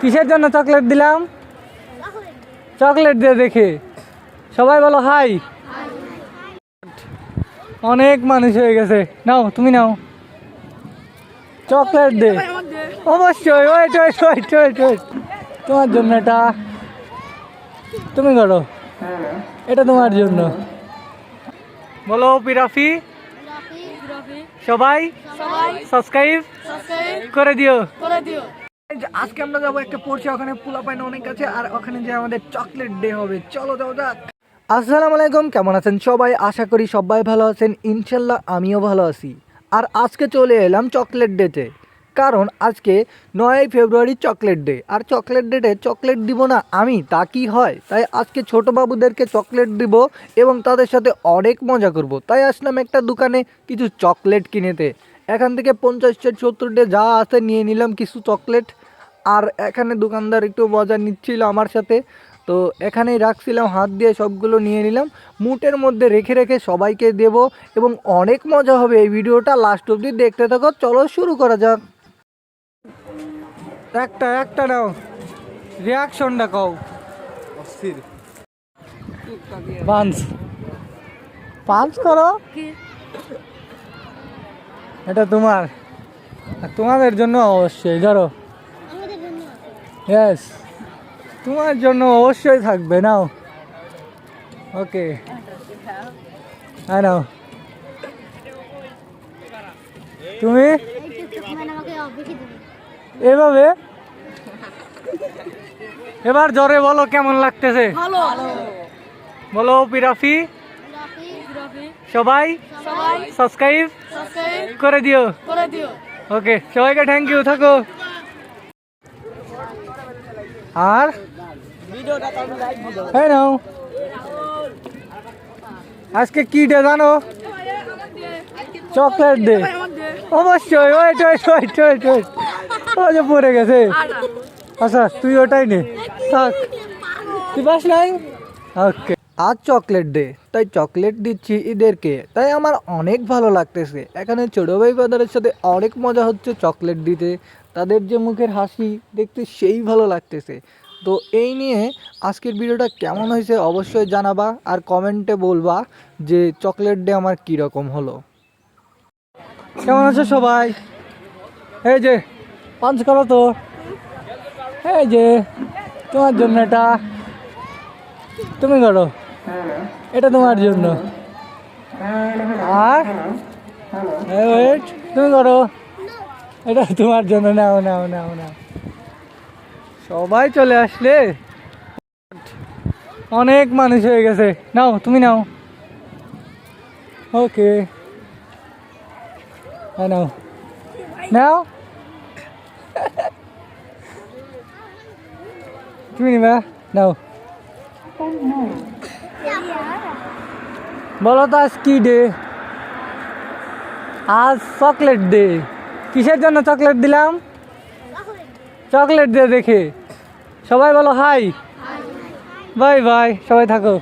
কিসের জন্য চকলেট দিলাম? চকলেট দিয়ে দেখে। সবাই বলো হাই। অনেক মানুষ হয়ে গেছে। নাও তুমি নাও। চকলেট দে। অবশ্যই wait wait wait wait wait তোমার জন্য এটা। তুমি করো। এটা তোমার জন্য। বলো পিরাফি। সবাই সাবস্ক্রাইব করে দিও। আজকে আমরা যাব একটা পড়ছে, ওখানে পোলা পাইন অনেক আছে, আর ওখানে যে আমাদের চকলেট ডে হবে। চলো যাও যাক। আসসালামু আলাইকুম, কেমন আছেন সবাই? আশা করি সবাই ভালো আছেন। ইনশাল্লাহ আমিও ভালো আছি। আর আজকে চলে এলাম চকলেট ডেতে কারণ আজকে নয়ই ফেব্রুয়ারি চকলেট ডে আর চকলেট ডেটে চকলেট দিব না আমি, তা কি হয়? তাই আজকে ছোট বাবুদেরকে চকলেট দিব এবং তাদের সাথে অনেক মজা করব। তাই আসলাম একটা দোকানে কিছু চকলেট কিনেতে। এখান থেকে পঞ্চাশ সত্তর ডে যা আছে নিয়ে নিলাম কিছু চকলেট আর এখানে দোকানদার একটু মজা নিচ্ছিল আমার সাথে। তো এখানেই রাখছিলাম হাত দিয়ে সবগুলো নিয়ে নিলাম। মুটের মধ্যে রেখে রেখে সবাইকে দেব এবং অনেক মজা হবে এই ভিডিওটা লাস্ট অবধি দেখতে থাকো। চলো শুরু করা যাক। একটা একটা নাও। রিয়াকশনটা কও। পাঁচ পাঁচ করো। এটা তোমার। তোমাদের জন্য অবশ্যই ধরো। ইয়েস তোমার জন্য অবশ্যই থাকবে নাও। ওকে হ্যাঁ নাও তুমি? এভাবে? এবার জোরে বলো কেমন লাগতেছে? বলো পিরাফি সবাই? সাবস্ক্রাইব সাবস্ক্রাইব করে দিও। করে দিও। ওকে সবাইকে থ্যাংক ইউ থাকো। আর? আজকে কি ডে জানো? চকলেট ডে অবশ্যই wait wait wait wait wait ও যে পড়ে গেছে। আচ্ছা তুই ওটাই নে। থাক। তুই বাস নাই? ওকে। আজ চকলেট ডে তাই চকলেট দিচ্ছি এদেরকে। তাই আমার অনেক ভালো লাগতেছে। এখানে ছোটো ভাই বাদারের সাথে অনেক মজা হচ্ছে চকলেট দিতে। তাদের যে মুখের হাসি, দেখতে সেই ভালো লাগতেছে। তো এই নিয়ে আজকের ভিডিওটা কেমন হয়েছে অবশ্যই জানাবা আর কমেন্টে বলবা যে চকলেট ডে আমার কীরকম হলো। কেমন আছো সবাই? এই যে, পাঞ্চ করো তো। এই যে, তোমার জন্য এটা। তুমি করো। এটা তোমার জন্য। আর? wait, তুমি করো। এটা তোমার জন্য নাও নাও নাও নাও। সবাই চলে আসলে। অনেক মানুষ হয়ে গেছে। নাও তুমি নাও। ওকে। হ্যাঁ নাও। নাও। তুমি নিবা নাও। বলো তো আজ কি ডে আজ চকলেট ডে কিসের জন্য চকলেট দিলাম? চকলেট দে দেখে। সবাই বলো হাই বাই বাই সবাই থাকো।